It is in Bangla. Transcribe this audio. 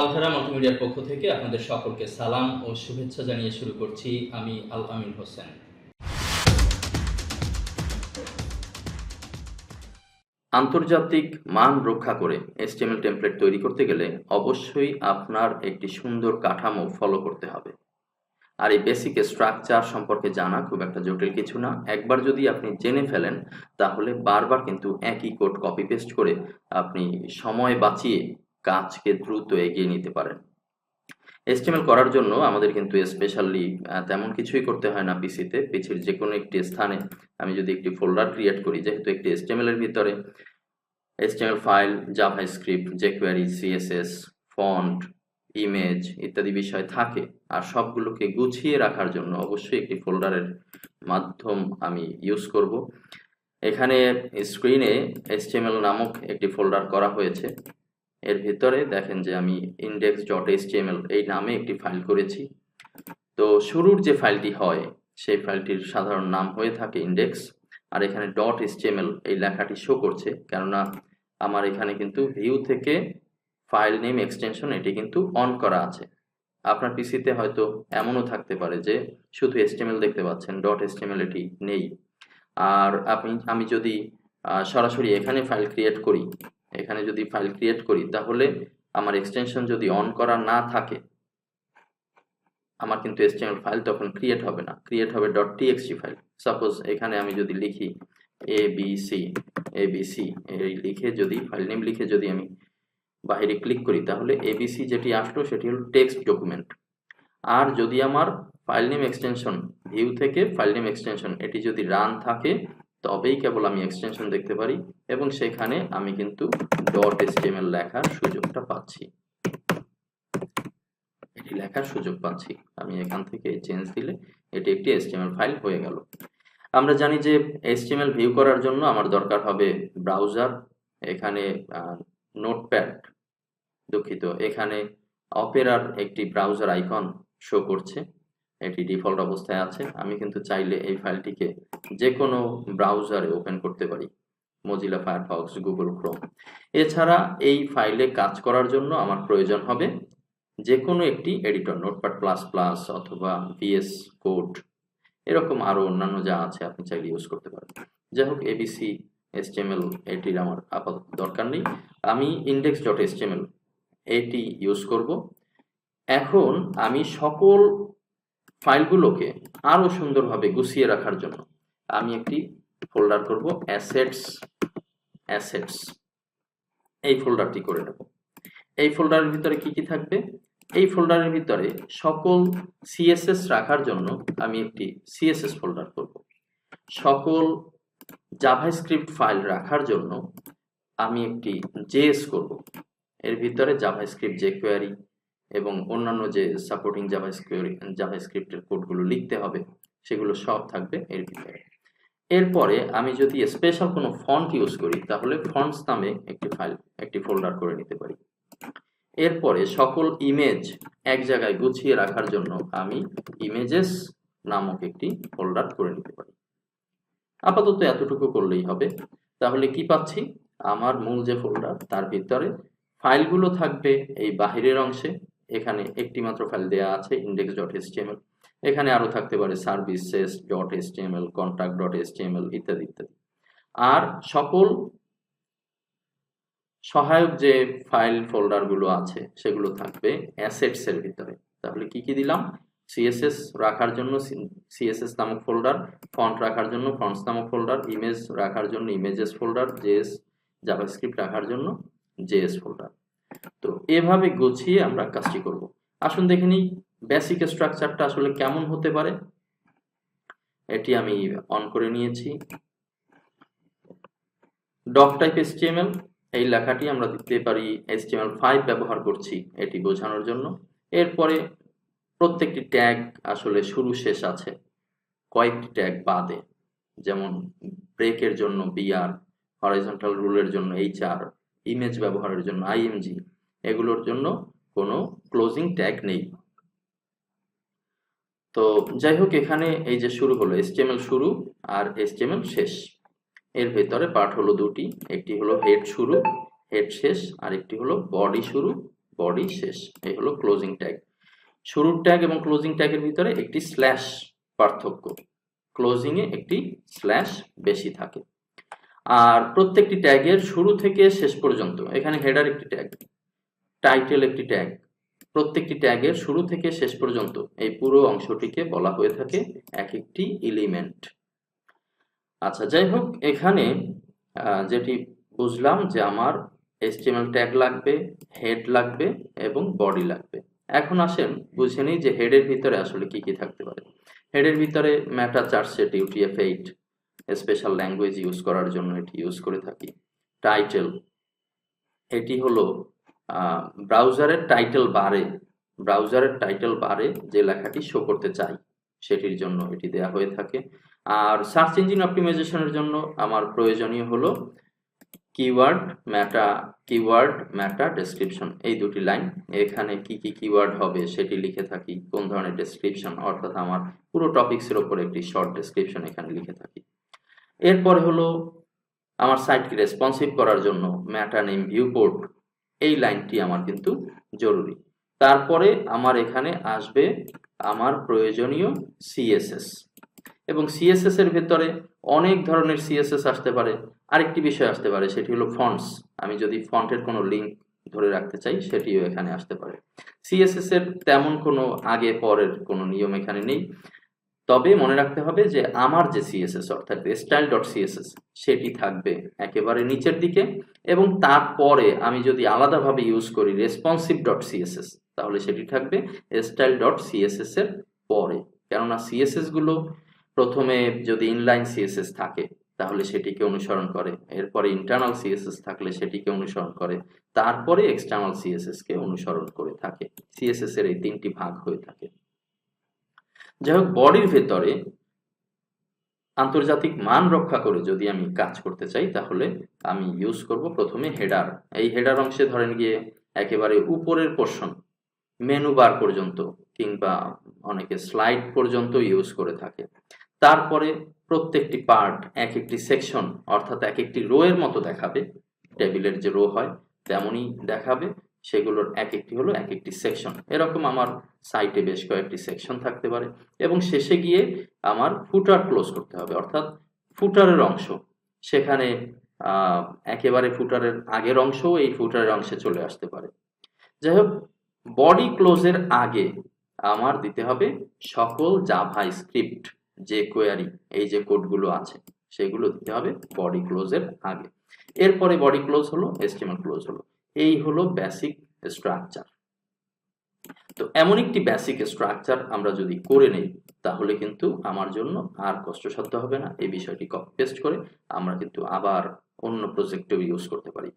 আলহারা মাল্টিমিডিয়ার পক্ষ থেকে আপনাদের সকলকে সালাম ও শুভেচ্ছা জানিয়ে শুরু করছি আমি আল আমিন হোসেন। আন্তর্জাতিক মান রক্ষা করে এসটিএমএল টেমপ্লেট তৈরি করতে গেলে অবশ্যই আপনার একটি সুন্দর কাঠামো ফলো করতে হবে। আর এই বেসিক স্ট্রাকচার সম্পর্কে জানা খুব একটা জটিল কিছু না। একবার যদি আপনি জেনে ফেলেন, তাহলে বারবার কিন্তু একই কোড কপি পেস্ট করে আপনি সময় বাঁচিয়ে কাজকে দ্রুত এগিয়ে নিতে পারেন। এস্টিমেল করার জন্য আমাদের কিন্তু স্পেশালি তেমন কিছুই করতে হয় না পিসিতে পিসির যে কোনো একটি স্থানে আমি যদি একটি ফোল্ডার ক্রিয়েট করি, যেহেতু একটি এস্টিমেল এর ভিতরে HTML file JavaScript jQuery CSS font image ইত্যাদি বিষয় থাকে, আর সবগুলোকে গুছিয়ে রাখার জন্য অবশ্যই একটি ফোল্ডারের মাধ্যম আমি ইউজ করব। এখানে স্ক্রিনে এসটিএমএল নামক একটি ফোল্ডার করা হয়েছে। এর ভিতরে দেখেন যে আমি ইন্ডেক্স ডট এসটিএমএল এই নামে একটি ফাইল করেছি। তো শুরুর যে ফাইলটি হয়, সেই ফাইলটির সাধারণ নাম হয়ে থাকে ইন্ডেক্স আর এখানে ডট এসটিএমএল এই লেখাটি শো করছে, কেননা আমার এখানে কিন্তু ভিউ থেকে ফাইল নেম এক্সটেনশন এটি কিন্তু অন করা আছে। আপনার পিসিতে হয়তো এমনও থাকতে পারে যে শুধু এসটিএমএল দেখতে পাচ্ছেন ডট এসটিএমএল এটি নেই। আর আপনি, আমি যদি সরাসরি এখানে ফাইল ক্রিয়েট করি এখানে যদি ফাইল ক্রিয়েট করি, তাহলে আমার এক্সটেনশন যদি অন করা না থাকে, আমার কিন্তু এসটিএমএল ফাইল তখন ক্রিয়েট হবে না। ক্রিয়েট হবে ডট টিএক্সটি ফাইল সাপোজ এখানে আমি যদি লিখি A B C A B C এই লিখে যদি ফাইল নেম লিখে যদি আমি বাইরে ক্লিক করি, তাহলে এবিসি যেটি আসলো, সেটি হলো টেক্সট ডকুমেন্ট আর যদি আমার ফাইল নেম এক্সটেনশন ভিউ থেকে ফাইল নেম এক্সটেনশন এটি যদি রান থাকে তবেই কেবল আমি এক্সটেনশন দেখতে পারি এবং সেখানে আমি কিন্তু ডট এসটিএমএল লেখার সুযোগটা পাচ্ছি। এটি লেখার সুযোগ পাচ্ছি। আমি এখান থেকে চেঞ্জ দিলে এটি একটি এসটিএমএল ফাইল হয়ে গেল। আমরা জানি যে এসটিএমএল ভিউ করার জন্য আমার দরকার হবে ব্রাউজার এখানে নোটপ্যাড দুঃখিত, এখানে অপেরার একটি ব্রাউজার আইকন শো করছে। এটি ডিফল্ট অবস্থায় আছে। আমি কিন্তু চাইলে এই ফাইলটিকে যে কোনো ব্রাউজারে ওপেন করতে পারি। মজিলা ফায়ারফক্স গুগল ক্রোম এছাড়া এই ফাইলে কাজ করার জন্য আমার প্রয়োজন হবে যে কোনো একটি এডিটর নোটপ্যাড প্লাস প্লাস অথবা ভিএস কোড এরকম আরও অন্যান্য যা আছে আপনি চাইলে ইউজ করতে পারেন। যাই হোক এবিসি এসটিএমএল এটির আমার আপাতত দরকার নেই। আমি ইন্ডেক্স ডট এসটিএমএল এটি ইউজ করব। এখন আমি সকল ফাইলগুলোকে আরও সুন্দরভাবে গুছিয়ে রাখার জন্য আমি একটি ফোল্ডার করব অ্যাসেটস অ্যাসেটস এই ফোল্ডারটি করে নেব। এই ফোল্ডারের ভিতরে কি কি থাকবে? এই ফোল্ডারের ভিতরে সকল সিএসএস রাখার জন্য আমি একটি সিএসএস ফোল্ডার করব। সকল জাভাস্ক্রিপ্ট ফাইল রাখার জন্য আমি একটি জেএস করব। এর ভিতরে জাভাস্ক্রিপ্ট যে কোয়ারি এবং অন্যান্য যে সাপোর্টিং জাভাস্ক্রিপ্ট জাভাস্ক্রিপ্টের কোডগুলো লিখতে হবে, সেগুলো সব থাকবে এর ভিতরে। এরপরে আমি যদি স্পেশাল কোনো ফন্ট ইউজ করি, তাহলে ফন্টস নামে একটি ফাইল একটি ফোল্ডার করে নিতে পারি। এরপরে সকল ইমেজ এক জায়গায় গুছিয়ে রাখার জন্য আমি ইমেজেস নামক একটি ফোল্ডার করে নিতে পারি। আপাতত এতটুকু করলেই হবে। তাহলে কি পাচ্ছি? আমার মূল যে ফোল্ডার তার ভিতরে ফাইলগুলো থাকবে এই বাহিরের অংশে। এখানে একটি মাত্র ফাইল দেওয়া আছে ইন্ডেক্স ডট এসটিএমএল এখানে আরও থাকতে পারে services dot HTML contact dot HTML ইত্যাদি ইত্যাদি। আর সকল সহায়ক যে ফাইল ফোল্ডারগুলো আছে, সেগুলো থাকবে অ্যাসেটস এর ভিতরে। তাহলে কি কি দিলাম? সিএসএস রাখার জন্য সিএসএস নামক ফোল্ডার ফন্ট রাখার জন্য ফন্টস নামক ফোল্ডার ইমেজ রাখার জন্য ইমেজেস ফোল্ডার জেএস জাভাস্ক্রিপ্ট রাখার জন্য জেএস ফোল্ডার তো এভাবে গুছিয়ে আমরা কাজটি করব। আসুন দেখে নিই বেসিক স্ট্রাকচারটা আসলে কেমন হতে পারে। এটি আমি অন করে নিয়েছি। ডক টাইপ এসটিএমএল এই লেখাটি আমরা দিতে পারি এসটিএমএল ফাইভ ব্যবহার করছি এটি বোঝানোর জন্য। এরপরে প্রত্যেকটি ট্যাগ আসলে শুরু শেষ আছে, কয়েকটি ট্যাগ বাদে, যেমন ব্রেকের জন্য বিআর হরাইজন্টাল রুলের জন্য এইচআর ইমেজ ব্যবহারের জন্য আইএমজি এগুলোর জন্য কোনো ক্লোজিং ট্যাগ নেই। তো যাই হোক, এখানে এই যে শুরু হলো এসটিএমএল শুরু আর এসটিএমএল শেষ। এর ভেতরে পার্ট হলো দুটি, একটি হলো হেড শুরু হেড শেষ, আর একটি হলো বডি শুরু বডি শেষ। এই হলো ক্লোজিং ট্যাগ শুরুর ট্যাগ এবং ক্লোজিং ট্যাগের ভিতরে একটি স্ল্যাশ পার্থক্য। ক্লোজিং এ একটি স্ল্যাশ বেশি থাকে। আর প্রত্যেকটি ট্যাগের শুরু থেকে শেষ পর্যন্ত, এখানে হেডার একটি ট্যাগ টাইটেল একটি ট্যাগ প্রত্যেকটি ট্যাগের শুরু থেকে শেষ পর্যন্ত এই পুরো অংশটিকে বলা হয়ে থাকে এক একটি এলিমেন্ট আচ্ছা যাই হোক, এখানে যেটি বুঝলাম যে আমার এসটিএমএল ট্যাগ লাগবে হেড লাগবে এবং বডি লাগবে। এখন আসেন, বুঝে নিই যে হেডের ভিতরে আসলে কি কি থাকতে পারে। হেডের ভিতরে meta charset UTF eight special language use করার জন্য এটি ইউজ করে থাকি। টাইটেল এটি হলো ব্রাউজারের টাইটেল বারে ব্রাউজারের টাইটেল বারে যে লেখাটি শো করতে চাই, সেটির জন্য এটি দেয়া হয়ে থাকে। আর সার্চ ইঞ্জিন অপটিমাইজেশনের জন্য আমার প্রয়োজনীয় হলো keyword meta keyword meta description এই দুটি লাইন এখানে কি কি কিওয়ার্ড হবে সেটি লিখে থাকি, কোন ধরনের ডেসক্রিপশন অর্থাৎ আমার পুরো টপিক্সের ওপর একটি শর্ট ডেসক্রিপশন এখানে লিখে থাকি। এরপরে হলো আমার সাইটকে রেসপন্সিভ করার জন্য ম্যাটা নেম ভিউ পোর্ট এই লাইনটি আমার কিন্তু জরুরি। তারপরে আমার এখানে আসবে আমার প্রয়োজনীয় সিএসএস এবং সিএসএস এর ভেতরে অনেক ধরনের সিএসএস আসতে পারে। আরেকটি বিষয় আসতে পারে, সেটি হলো ফন্টস আমি যদি ফন্টের কোনো লিঙ্ক ধরে রাখতে চাই, সেটিও এখানে আসতে পারে। সিএসএস এর তেমন কোনো আগে পরের কোনো নিয়ম এখানে নেই। তবে মনে রাখতে হবে যে আমার যে সিএসএস অর্থাৎ স্টাইল ডট সিএসএস সেটি থাকবে একেবারে নিচের দিকে এবং তারপরে আমি যদি আলাদাভাবে ইউজ করি রেসপন্সিভ ডট সিএসএস তাহলে সেটি থাকবে স্টাইল ডট সিএসএস এর পরে। কেননা সিএসএসগুলো প্রথমে যদি ইনলাইন সিএসএস থাকে, তাহলে সেটিকে অনুসরণ করে। এরপরে ইন্টারনাল সিএসএস থাকলে সেটিকে অনুসরণ করে। তারপরে এক্সটার্নাল সিএসএস কে অনুসরণ করে থাকে। সিএসএস এর এই তিনটি ভাগ হয়ে থাকে। যাই হোক বডির ভেতরে আন্তর্জাতিক মান রক্ষা করে যদি আমি কাজ করতে চাই, তাহলে আমি ইউজ করব প্রথমে হেডার এই হেডার অংশে ধরেন গিয়ে একেবারে উপরের পোর্শন মেনু বার পর্যন্ত কিংবা অনেকে স্লাইড পর্যন্ত ইউজ করে থাকে। তারপরে প্রত্যেকটি পার্ট এক একটি সেকশন অর্থাৎ এক একটি রো এর মতো দেখাবে। টেবিলের যে রো হয়, তেমনই দেখাবে। সেগুলোর এক একটি হলো এক একটি সেকশন এরকম আমার সাইটে বেশ কয়েকটি সেকশন থাকতে পারে। এবং শেষে গিয়ে আমার ফুটার ক্লোজ করতে হবে। অর্থাৎ ফুটারের অংশ। সেখানে একেবারে ফুটারের আগের অংশও এই ফুটারের অংশে চলে আসতে পারে। যাই হোক বডি ক্লোজের আগে আমার দিতে হবে সকল জাভা স্ক্রিপ্ট যে কোয়ারি এই যে কোডগুলো আছে, সেগুলো দিতে হবে বডি ক্লোজের আগে। এরপরে বডি ক্লোজ হলো এস্টিমেল ক্লোজ হলো। এই হলো বেসিক স্ট্রাকচার তো এমন একটি বেসিক স্ট্রাকচার আমরা যদি করে নেই, তাহলে কিন্তু আমার জন্য আর কষ্টসাধ্য হবে না। এই বিষয়টি কপি পেস্ট করে আমরা কিন্তু আবার অন্য প্রজেক্টেও ইউজ করতে পারি।